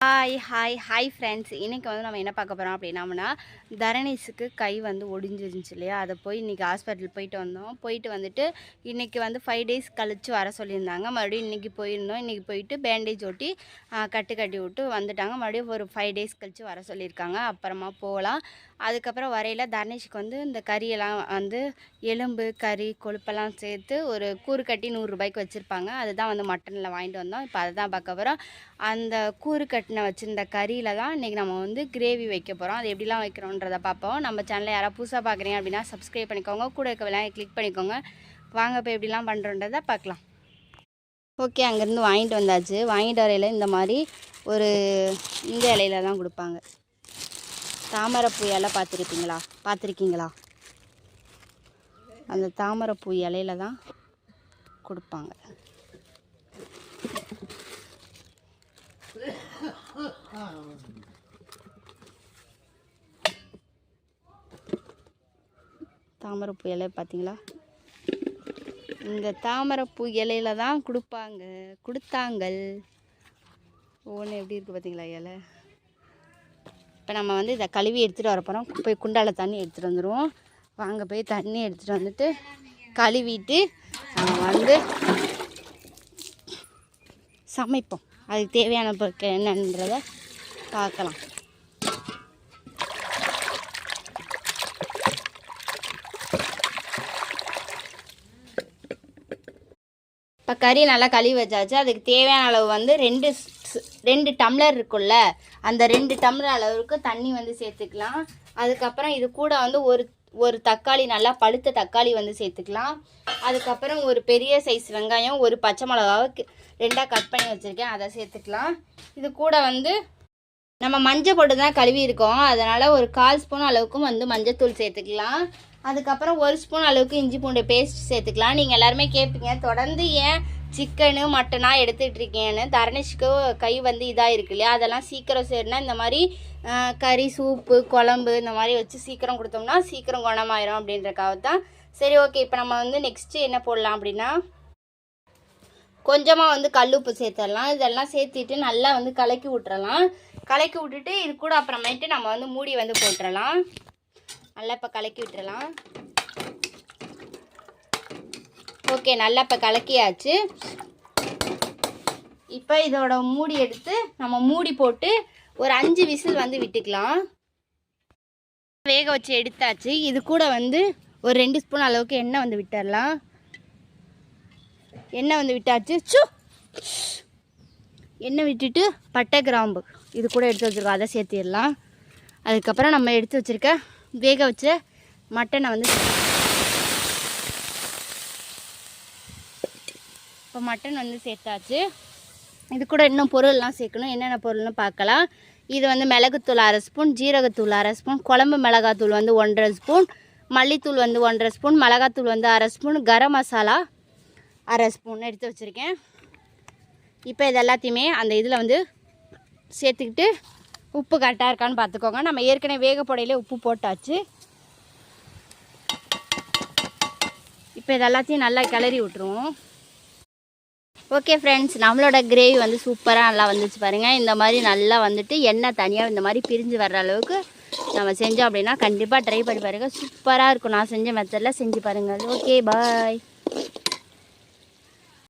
Hi hi hi friends இன்றைக்கி வந்து நம்ம என்ன பார்க்க போகிறோம் அப்படின்னம்னா தரணேஷுக்கு கை வந்து ஒடிஞ்சிருந்துச்சு இல்லையா? அதை போய் இன்றைக்கி ஹாஸ்பிட்டல் போயிட்டு வந்தோம். போயிட்டு வந்துட்டு இன்றைக்கி வந்து ஃபைவ் டேஸ் கழித்து வர சொல்லியிருந்தாங்க. மறுபடியும் இன்றைக்கி போயிருந்தோம். இன்றைக்கி போயிட்டு பேண்டேஜ் ஒட்டி கட்டு கட்டி விட்டு வந்துட்டாங்க. மறுபடியும் ஒரு ஃபைவ் டேஸ் கழித்து வர சொல்லியிருக்காங்க. அப்புறமா போகலாம். அதுக்கப்புறம் வரையில் தரணேஷுக்கு வந்து இந்த கறியெல்லாம் வந்து எலும்பு கறி கொழுப்பெல்லாம் சேர்த்து ஒரு கூறு கட்டி நூறுரூபாய்க்கு வச்சுருப்பாங்க. அதுதான் வந்து மட்டனில் வாங்கிட்டு வந்தோம். இப்போ அதை தான் பார்க்க போகிறோம் அந்த கூறு கட்டின வச்சுருந்த கறியில் தான் இன்றைக்கி நம்ம வந்து கிரேவி வைக்க போகிறோம் அது எப்படிலாம் வைக்கிறோன்றதை பார்ப்போம். நம்ம சேனலில் யாராவது புதுசாக பார்க்குறீங்க அப்படின்னா சப்ஸ்கிரைப் பண்ணிக்கோங்க. கூட இருக்க விலையை கிளிக் பண்ணிக்கோங்க. வாங்க இப்போ எப்படிலாம் பண்ணுறோன்றதை பார்க்கலாம். ஓகே அங்கேருந்து வாங்கிட்டு வந்தாச்சு. வாங்கிட்டு வரையில் இந்த மாதிரி ஒரு இந்த இலையில தான் கொடுப்பாங்க. தாமரைப்பூ இலை பார்த்துருப்பீங்களா? பார்த்துருக்கீங்களா? அந்த தாமரைப்பூ இலையில தான் கொடுப்பாங்க. தாமரைப்பூ இலை பார்த்தீங்களா? இந்த தாமரைப்பூ இலையில தான் கொடுப்பாங்க. கொடுத்தாங்கள். ஒவ்வொன்று எப்படி இருக்குது பார்த்தீங்களா இலை? இப்போ நம்ம வந்து இதை கழுவி எடுத்துகிட்டு வர போகிறோம் போய் குண்டால தண்ணி எடுத்துகிட்டு வந்துடுவோம் வாங்க போய் தண்ணி எடுத்துகிட்டு வந்துட்டு கழுவிட்டு நம்ம வந்து சமைப்போம். அதுக்கு தேவையான பொருட்கள் என்னன்றதை பார்க்கலாம். இப்போ கறி நல்லா கழுவி வச்சாச்சு. அதுக்கு தேவையான அளவு வந்து ரெண்டு ரெண்டு டம்ளர் இருக்குல்ல அந்த ரெண்டு டம்ளர் அளவுக்கு தண்ணி வந்து சேர்த்துக்கலாம். அதுக்கப்புறம் இது கூட வந்து ஒரு ஒரு தக்காளி நல்லா பழுத்த தக்காளி வந்து சேர்த்துக்கலாம். அதுக்கப்புறம் ஒரு பெரிய சைஸ் வெங்காயம் ஒரு பச்சை மிளகாவுக்கு ரெண்டாக கட் பண்ணி வச்சுருக்கேன். அதை சேர்த்துக்கலாம். இது கூட வந்து நம்ம மஞ்சள் போட்டு தான் கழுவி இருக்கோம். அதனால் ஒரு கால் ஸ்பூன் அளவுக்கும் வந்து மஞ்சத்தூள் சேர்த்துக்கலாம். அதுக்கப்புறம் ஒரு ஸ்பூன் அளவுக்கு இஞ்சி பூண்டு பேஸ்ட் சேர்த்துக்கலாம். நீங்கள் எல்லாருமே கேட்பீங்க தொடர்ந்து ஏன் சிக்கனு மட்டனாக எடுத்துகிட்டு இருக்கேன்னு தரணிஷ்க்கு கை வந்து இதாக இருக்கு இல்லையா? அதெல்லாம் சீக்கிரம் சேருனா இந்த மாதிரி கறி சூப்பு குழம்பு இந்த மாதிரி வச்சு சீக்கிரம் கொடுத்தோம்னா சீக்கிரம் குணமாயிரும் அப்படின்றக்காக தான் சரி ஓகே இப்போ நம்ம வந்து நெக்ஸ்ட்டு என்ன போடலாம் அப்படின்னா கொஞ்சமாக வந்து கல்லுப்பு சேர்த்துடலாம். இதெல்லாம் சேர்த்துட்டு நல்லா வந்து கலக்கி விட்டுறலாம். கலக்கி விட்டுட்டு இது கூட அப்புறமேட்டு நம்ம வந்து மூடி வந்து போட்டுறலாம். நல்லா இப்போ கலக்கி விட்டுறலாம். ஓகே நல்லா இப்போ கலக்கியாச்சு. இப்போ இதோட மூடி எடுத்து நம்ம மூடி போட்டு ஒரு அஞ்சு விசில் வந்து விட்டுக்கலாம். வேக வச்சு எடுத்தாச்சு. இது கூட வந்து ஒரு ரெண்டு ஸ்பூன் அளவுக்கு எண்ணெய் வந்து விட்டுடலாம் எண்ணெய் வந்து விட்டாச்சு. சு எண்ணெய் விட்டுட்டு பட்டை கிராம்பு. இது கூட எடுத்து வச்சுருக்கோம். அதை சேர்த்திடலாம். அதுக்கப்புறம் நம்ம எடுத்து வச்சுருக்க வேக வச்ச மட்டனை வந்து இப்போ மட்டன் வந்து சேர்த்தாச்சு. இது கூட இன்னும் பொருள்லாம் சேர்க்கணும். என்னென்ன பொருள்னு பார்க்கலாம். இது வந்து மிளகுத்தூள் அரை ஸ்பூன் ஜீரகத்தூள் அரை ஸ்பூன் குழம்பு மிளகாத்தூள் வந்து ஒன்றரை ஸ்பூன் மல்லித்தூள் வந்து ஒன்றரை ஸ்பூன் மிளகாத்தூள் வந்து அரை ஸ்பூன் கரம் மசாலா அரை ஸ்பூன் எடுத்து வச்சுருக்கேன். இப்போ இது எல்லாத்தையுமே அந்த இதில் வந்து சேர்த்துக்கிட்டு உப்பு கரெக்டாக இருக்கான்னு பார்த்துக்கோங்க. நம்ம ஏற்கனவே வேகப்படையிலே உப்பு போட்டாச்சு. இப்போ இது எல்லாத்தையும் நல்லா கிளறி விட்டுருவோம். ஓகே ஃப்ரெண்ட்ஸ் நம்மளோட கிரேவி வந்து சூப்பராக நல்லா வந்துச்சு பாருங்கள் இந்த மாதிரி நல்லா வந்துட்டு எண்ணெய் தனியாக இந்த மாதிரி பிரிஞ்சு வர்ற அளவுக்கு நம்ம செஞ்சோம் அப்படின்னா கண்டிப்பாக ட்ரை பண்ணி பாருங்கள் சூப்பராக இருக்கும். நான் செஞ்ச மெத்தடில் செஞ்சு பாருங்கள் ஓகே பாய்